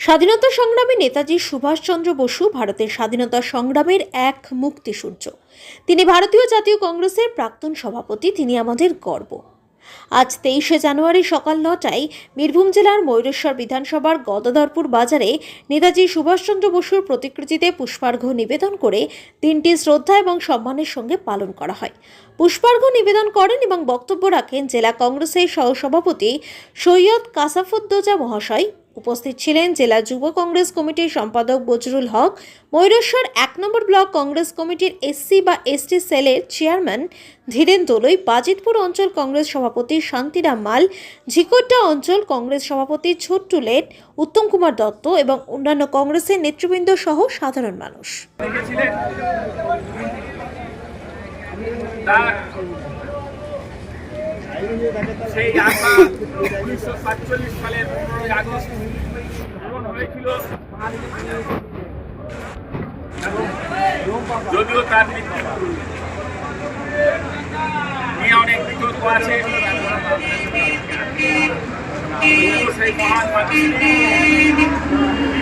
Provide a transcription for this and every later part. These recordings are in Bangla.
স্বাধীনতা সংগ্রামী নেতাজি সুভাষচন্দ্র বসু ভারতের স্বাধীনতা সংগ্রামের এক মুক্তিসূর্য। তিনি ভারতীয় জাতীয় কংগ্রেসের প্রাক্তন সভাপতি, তিনি আমাদের গর্ব। আজ তেইশে জানুয়ারি সকাল নটায় বীরভূম জেলার ময়ূরেশ্বর বিধানসভার গদাধরপুর বাজারে নেতাজি সুভাষচন্দ্র বসুর প্রতিকৃতিতে পুষ্পার্ঘ্য নিবেদন করে দিনটি শ্রদ্ধা এবং সম্মানের সঙ্গে পালন করা হয়। পুষ্পার্ঘ্য নিবেদন করেন এবং বক্তব্য রাখেন জেলা কংগ্রেসের সহসভাপতি সৈয়দ কাসাফুদ্দোজা মহাশয় উপস্থিত ছিলেন জেলা যুব কংগ্রেস কমিটির সম্পাদক বজরুল হক, ময়ূরেশ্বর এক নম্বর ব্লক কংগ্রেস কমিটির এসসি বা এসটি সেলের চেয়ারম্যান ধীরেন দোলই, বাজিতপুর অঞ্চল কংগ্রেস সভাপতি শান্তিরাম মাল, ঝিকোড্ডা অঞ্চল কংগ্রেস সভাপতি ছোট্টু লেট, উত্তম কুমার দত্ত এবং অন্যান্য কংগ্রেসের নেতৃবৃন্দ সহ সাধারণ মানুষ। সেই উনিশশো সাতচল্লিশ সালের আগস্ট যদিও তার নিয়ে অনেক বিতর্ক আছে।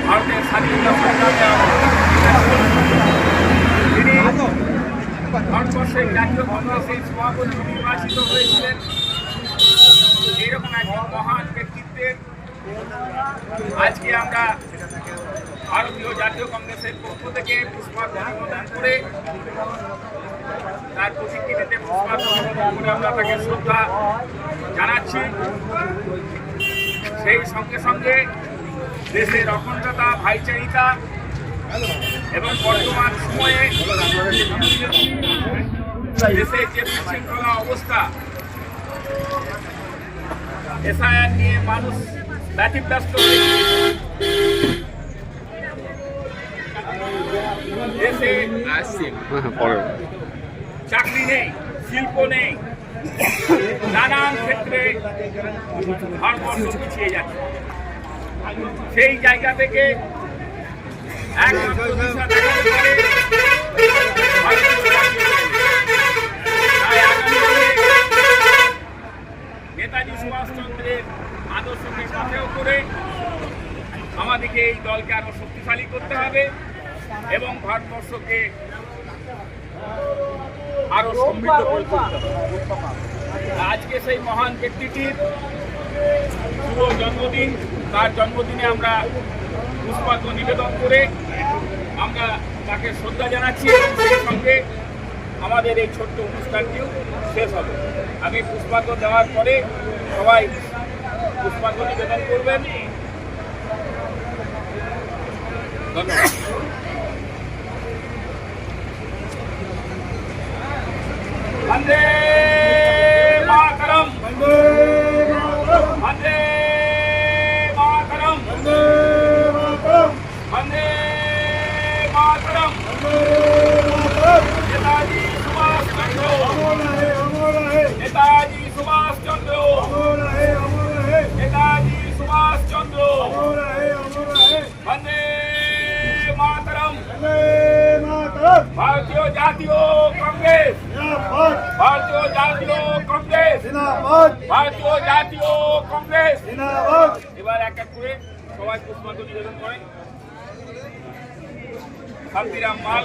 ভারতের স্বাধীনতা সংগ্রামে তিনি ভারতবর্ষের জাতীয় কংগ্রেসের সভাপতি নির্বাচিত হয়েছিলেন। এইরকম একজন মহান ব্যক্তিত্বের আজকে আমরা ভারতীয় জাতীয় কংগ্রেসের পক্ষ থেকে পুষ্পার্ঘ নিবেদন করে তার প্রতিকৃতিতে পুষ্পার্ঘ করে আমরা তাকে শ্রদ্ধা জানাচ্ছি। সেই সঙ্গে সঙ্গে দেশের অখণ্ডতা, ভাইচারিতা এবং বর্তমান সময়ে দেশের যে বিশৃঙ্খলা অবস্থা এসআইআর নিয়ে মানুষ ব্যতিব্যস্ত চাকরি নেই, শিল্প নেই। নানান ক্ষেত্রে ভারতবর্ষ পিছিয়ে যাচ্ছে। সেই জায়গা থেকে একমাত্র দিশা দেখাতে পারে ভারতীয় জাতীয় কংগ্রেস। তাই আগামী দিনে নেতাজি সুভাষচন্দ্রের আদর্শকে পাথেয় করে আমাদেরকে এই দলকে আরও শক্তিশালী করতে হবে এবং ভারতবর্ষকে আরও সমৃদ্ধ হবে। আজকে সেই মহান ব্যক্তিটির শুভ জন্মদিন, তার জন্মদিনে আমরা পুষ্পার্ঘ নিবেদন করে আমরা তাকে শ্রদ্ধা জানাচ্ছি সেই সঙ্গে আমাদের এই ছোট্ট অনুষ্ঠানটিও শেষ হবে। আমি পুষ্পার্ঘ দেওয়ার পরে সবাই পুষ্পার্ঘ নিবেদন করবেন। 반대 마카람 반대 ভারতীয় জাতীয় কংগ্রেস। ভারতীয় জাতীয় কংগ্রেস। ভারতীয় জাতীয় কংগ্রেস। এবার এক এক করে সবাই পুষ্পাঞ্জলি নিবেদন করেন শান্তিরাম মাল